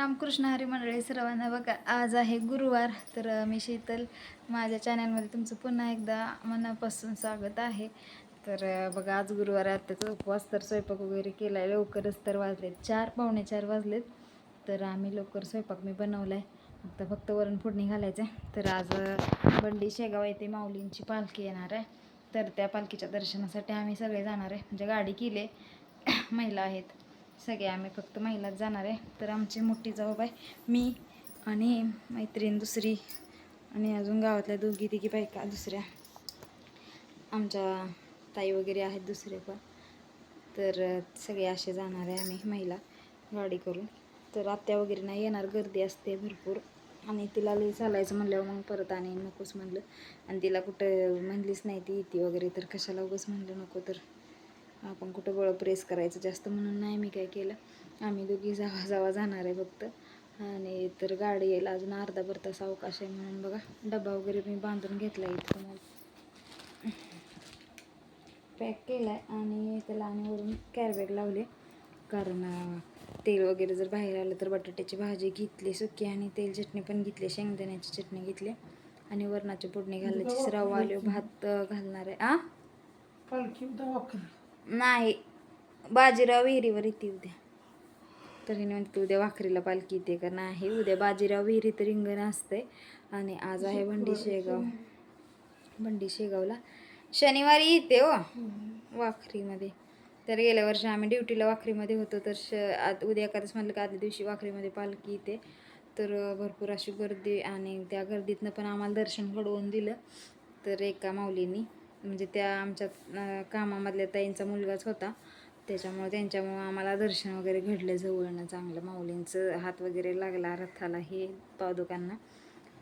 रामकृष्ण हरी मंडळी सर्वांना बघा आज आहे गुरुवार तर मी शीतल. माझ्या चॅनलमध्ये तुमचं पुन्हा एकदा मनापासून स्वागत आहे. तर बघा आज गुरुवार आहे उपवास तर स्वयंपाक वगैरे केला आहे लवकरच तर वाजलेत चार पावणे चार वाजलेत. तर आम्ही लवकर स्वयंपाक मी बनवला आहे आता फक्त वरण फोडणी घालायचं आहे तर आज बंडी शेगाव येथे माऊलींची पालखी येणार आहे. तर त्या पालखीच्या दर्शनासाठी आम्ही सगळे जाणार आहे. म्हणजे गाडी केली आहे. महिला आहेत. सगळे आम्ही फक्त महिलाच जाणार आहे. तर आमची मोठी जाऊब आहे मी आणि मैत्रीण दुसरी आणि अजून गावातल्या दोघी तिघी बायका दुसऱ्या. आमच्या ताई वगैरे आहेत दुसरे पण. तर सगळे असे जाणार आहे आम्ही महिला गाडी करून. तर आत्या वगैरे नाही येणार गर्दी असते भरपूर. आणि तिला लई चालायचं म्हणल्यावर मग परत आणि नकोच म्हणलं. आणि तिला कुठं म्हणलीच नाही ती येते वगैरे तर कशाला उगाच म्हणलं नको तर. आपण कुठं बळ प्रेस करायचं जास्त म्हणून नाही मी काय केलं. आम्ही दोघी जावा जावा जाणार आहे फक्त. आणि तर गाडी यायला अजून अर्धा भर तास अवकाश आहे म्हणून बघा. डबा वगैरे मी बांधून घेतला इथं मग पॅक केला आहे आणि त्याला आणि वरून कॅरबॅग लावले. कारण तेल वगैरे जर बाहेर आलं तर बटाट्याची भाजी घेतली सुकी आणि तेल चटणी पण घेतली शेंगदाण्याची चटणी घेतली आणि वरणाची फोडणी घालायची. श्राव आले भात घालणार आहे. आ? नाही. बाजीराव विहिरीवर येते उद्या. तरी म्हणते उद्या वाखरीला पालखी येते का नाही? उद्या बाजीराव विहिरीत रिंगण असते आणि आज आहे बंडी शेगाव. बंडी शेगावला. शनिवारी येते हो वाखरीमध्ये तर गेल्या वर्षी आम्ही ड्युटीला वाखरीमध्ये होतो तर श आत उद्या एखादंच म्हणलं का आदल्या दिवशी वाखरीमध्ये पालखी येते. तर भरपूर अशी गर्दी आणि त्या गर्दीतनं पण आम्हाला दर्शन घडवून दिलं. तर एका माऊलींनी म्हणजे त्या आमच्या कामामधल्या ताईंचा मुलगाच होता. त्याच्यामुळे त्यांच्यामुळं आम्हाला दर्शन वगैरे घडलं जवळनं चांगलं. माऊलींचं हात वगैरे लागला रथाला हे पादुकांना.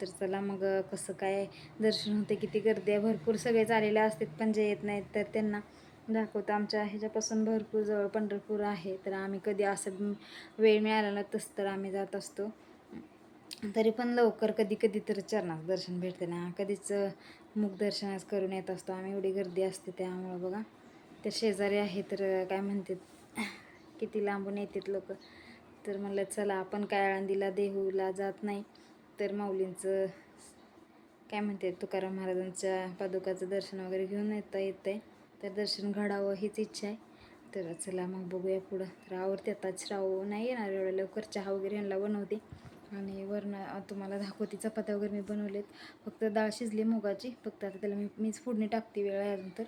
तर चला मग कसं काय दर्शन होते किती गर्दी आहे. भरपूर सगळे चाललेले असतात पण जे येत नाहीत तर त्यांना दाखवतं. आमच्या ह्याच्यापासून भरपूर जवळ पंढरपूर आहे. तर आम्ही कधी असं वेळ मिळाला ना तसं तर आम्ही जात असतो. तरी पण लवकर कधी कधी तर चरणार दर्शन भेटते ना. कधीच मुख करून येत असतो. आम्ही एवढी गर्दी असते त्यामुळं बघा. ते शेजारी आहे तर काय म्हणतात किती लांबून येतात लोक. तर म्हणलं चला आपण काय आळंदीला देहूला जात नाही. तर माऊलींचं काय म्हणते तुकाराम महाराजांच्या पादुकाचं दर्शन वगैरे घेऊन येता येतं आहे तर दर्शन घडावं हीच इच्छा आहे. तर चला मग बघूया पुढं. तर आवडते आता श्राव नाही येणार एवढ्या लवकर. चहा वगैरे यांना बनवते. आणि वरनं तुम्हाला दाखवते चपात्या वगैरे मी बनवलेत. फक्त डाळ शिजली मुगाची. फक्त आता त्याला मी मीच फोडणी टाकते वेळ आहे अजून तर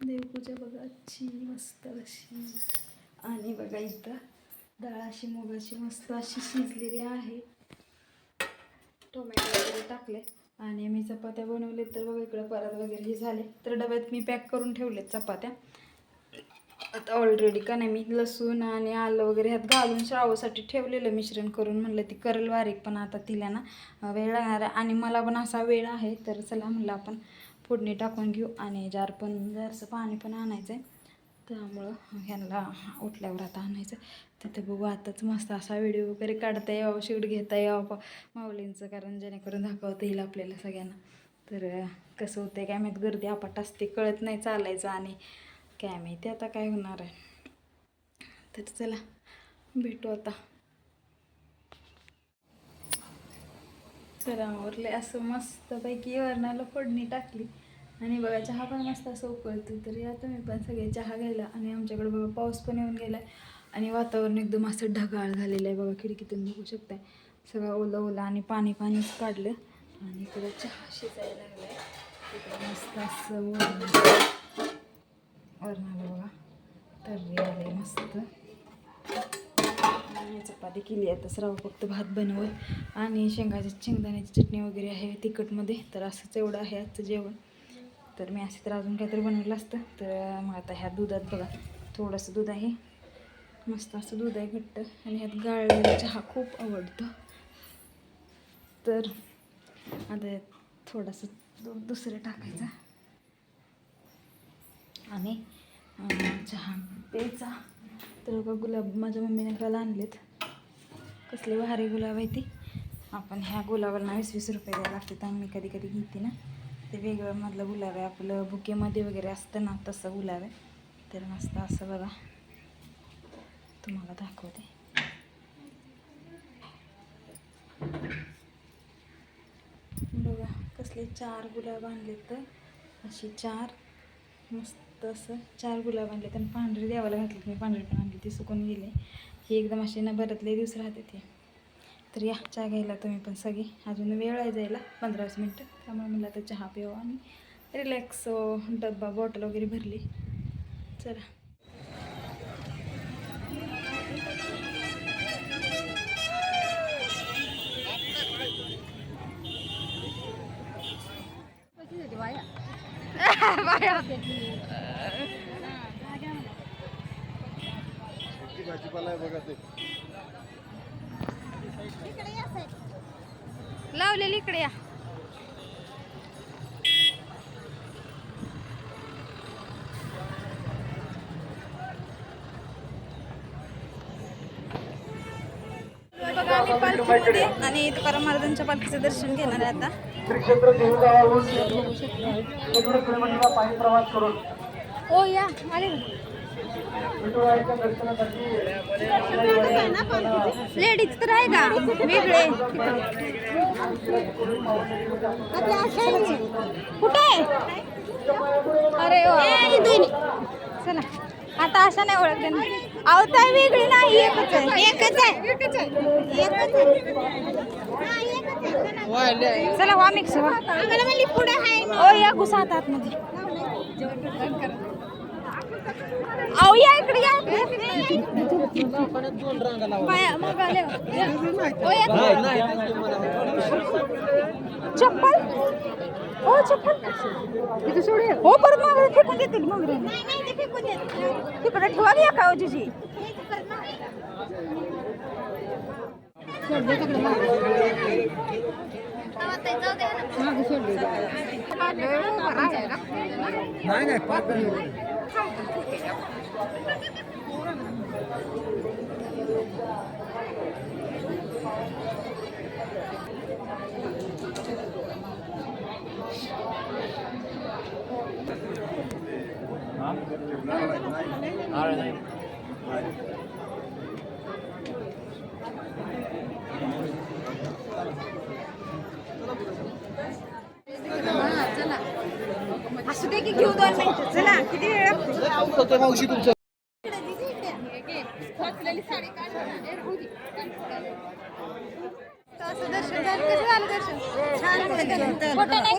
देवपूजा बघा अच्छी मस्त अशी. आणि बघा इथं डाळ अशी मुगाची मस्त अशी शिजलेली आहे. टोमॅटो वगैरे टाकले आणि मी चपात्या बनवले तर बघा इकडं परत वगैरे हे झाले. तर डब्यात मी पॅक करून ठेवलेत चपात्या. आता ऑलरेडी का नाही मी लसूण आणि आलं वगैरे ह्यात घालून श्रावसाठी ठेवलेलं मिश्रण करून म्हणलं ती करल बारीक पण आता तिला ना वेळ लागणार आहे. आणि मला पण असा वेळ आहे तर चला म्हणलं आपण फोडणी टाकून घेऊ आणि जार पण जारसं पाणी पण आणायचं आहे त्यामुळं ह्यांना उठल्यावर आता आणायचं तर ते बघू आताच मस्त असा व्हिडिओ वगैरे काढता यावं शूट घेता यावं माऊलींचं कारण जेणेकरून दाखवता येईल आपल्याला सगळ्यांना. तर कसं होतं काय माहीत गर्दी आपट असते कळत नाही चालायचं आणि काय माहिती आता काय होणार आहे. तर चला भेटू आता. तर आवरले असं मस्तपैकी वरणाला फोडणी टाकली. आणि बघा चहा पण मस्त असं उकळतो तर या तुम्ही पण सगळे चहा घ्यायला. आणि आमच्याकडे बघा पाऊस पण येऊन गेला आणि वातावरण एकदम असं ढगाळ झालेलं आहे. बघा खिडकीतून बघू शकताय. सगळं ओलं ओलं आणि पाणी पाणीच काढलं. आणि इकडं चहा शिजायला लागला आहे मस्त असं वरणाला बघा. तर्री आले मस्त. आणि चपाती केली आहे. तसं राहू फक्त भात बनवल. आणि शेंगाची शेंगदाण्याची चटणी वगैरे आहे तिखटमध्ये. तर असंच एवढं आहे आजचं जेवण. तर मी असे तर अजून काहीतरी बनवलं असतं. तर मग आता ह्या दुधात बघा. थोडंसं दूध आहे. मस्त असं दूध आहे घट्ट. आणि ह्यात गाळलेला चहा खूप आवडतो. तर आता थोडासा दूध दुसरं टाकायचा. आणि चहा. प्यायचा तर बघा गुलाब माझ्या मम्मीने काल आणलेत. कसले भारी गुलाब आहे ती. आपण ह्या गुलाबाला वीस वीस रुपये द्यायला लागतात आम्ही मी कधी कधी घेते ना. ते वेगळं मधलं गुलाब आहे. आपलं बुकेमध्ये वगैरे असतं ना तसं गुलाब आहे. तर मस्त असं बघा. तुम्हाला दाखवते. बघा कसले चार गुलाब आणले तर अशी चार मस्त तसं चार गुलाब आणले आणि पांढरे देवाला घातले मी पांढरे पण आणले ते सुकून गेले. हे एकदम असे न बरतले दिवस राहते ते. तर या चहा घ्यायला तुम्ही पण सगळी. अजून वेळ आहे जायला पंधरा वीस मिनटं. त्यामुळे मला तर चहा प्यावा आणि रिलॅक्स डब्बा बॉटल वगैरे भरली. चला. वाया वाया लावलेली इकडे या. बघा आम्ही पालखीमध्ये आणि तुकाराम महाराजांच्या पालखीचं दर्शन घेणार आहे आता. करून. ओ या. आले लेडीज तर आहे का? वेगळे. कुठे आहे. अरे वा. चला. आता अशा नाही ओळखते ना अहो ताई वेगळी नाही एकच आहे. एकच आहे. एकच आहे. चला. वा मिक्स वा ओ या घुसा आता आतमध्ये आओ या इकडे या मग आले. या. ओ, चप्पल हो चप्पल हो परत मागं फेकून देतील मग रे. तिकडे ठेवा घ्या का हो जिजी नाही 看不不给。あれだ。लागतो मावशी तुमचं? दर्शन झालं कसं झालं दर्शन छान फोटो नाही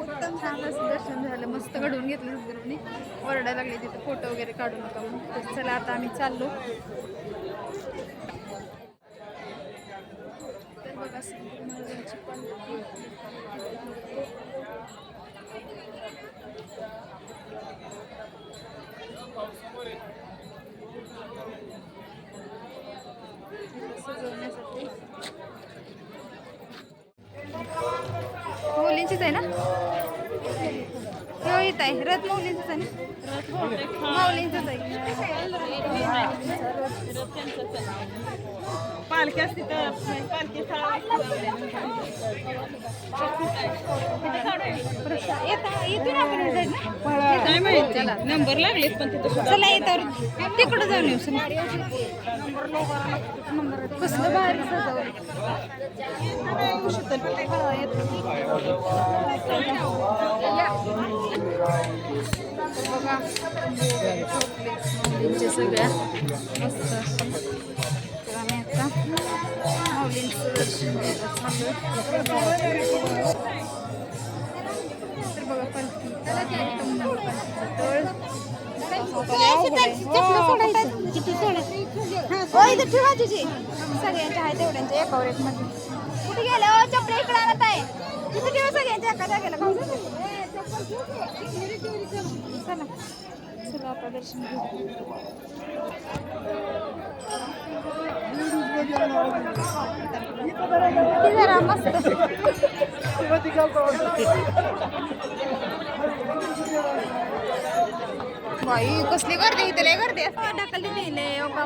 उत्तम छान असं दर्शन झालं मस्त घडवून घेतलं सगळ्यांनी ओरडा लागले तिथे फोटो वगैरे काढू नका म्हणून चला आता आम्ही चाललो. तर बघा संत महाराजांची पालखी. सजवण्यासाठी मुलींचीच आहे ना? हो येत आहे. रथ मौलींचंच आहे ना? मौलींचंच आहे. पालखी असते तर पालखी काय माहिती नंबर लागलेत पण तिथं चला येतावर तिकडं जाऊन येऊ. कसलं भारी सजवलं. बघा सगळ्या मस्त अशा. तर सगळ्यांच्या आहे तेवढ्यांच्या एकावर एक मध्ये कुठे गेलं ओ, चपल्या इकडे आणत आहे कुठे ठेवा सगळ्यांच्या एका जागेला चला चला आता दर्शन घेऊ किती जरा मस्त बाई कसली गर्दी इथे? लय गर्दी असते ढकलली नेले ओका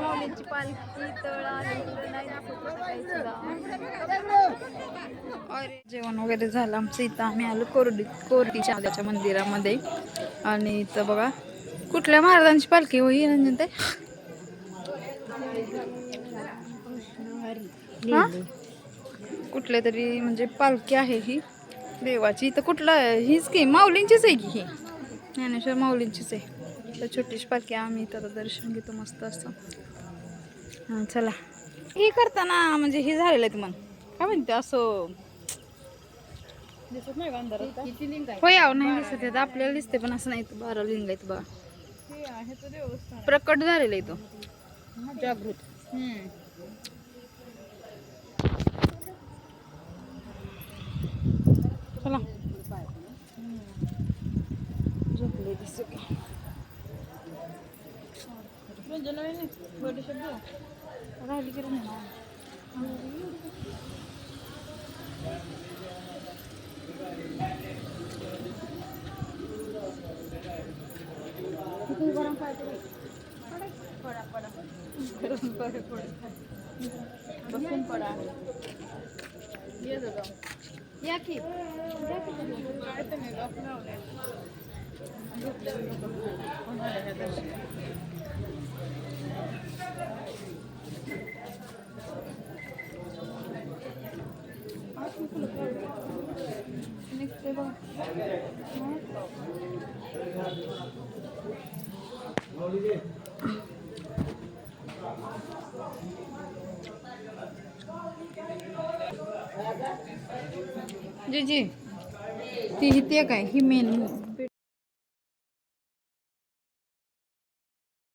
पालखी तळ नाही अरे जेवण वगैरे झालं आमचं इथं. आम्ही आलो कोरडी कोरडी शादाच्या मंदिरामध्ये. आणि इथं बघा कुठल्या महाराजांची पालखी? होई रंजन ते कुठल्या तरी म्हणजे पालखी आहे ही. देवाची. इथं कुठला हीच की माऊलींचीच आहे की ही? ज्ञानेश्वर माऊलींचीच आहे. तर छोटीशी पालखी. आम्ही इथं दर्शन घेतो मस्त असं. हां चला. हे करताना म्हणजे हे झालेलं आहे मग काय म्हणते असं? दिसत नाही अंधारात? दिसत आहे. आपल्याला दिसते पण असं नाही. बारा लिंग आहेत बघा हे प्रकट झालेला आहे तो. जागृत. चला झोपले दिसत रंजना वहिनी, बर्थडे शब्द राहिली की नाही बसून पडा ये दादा या की काय ते नाही लॉक लावलंय कोणाला ह्या दर्शन निघते बघ जी जी. ती ही ते काय? ही मेन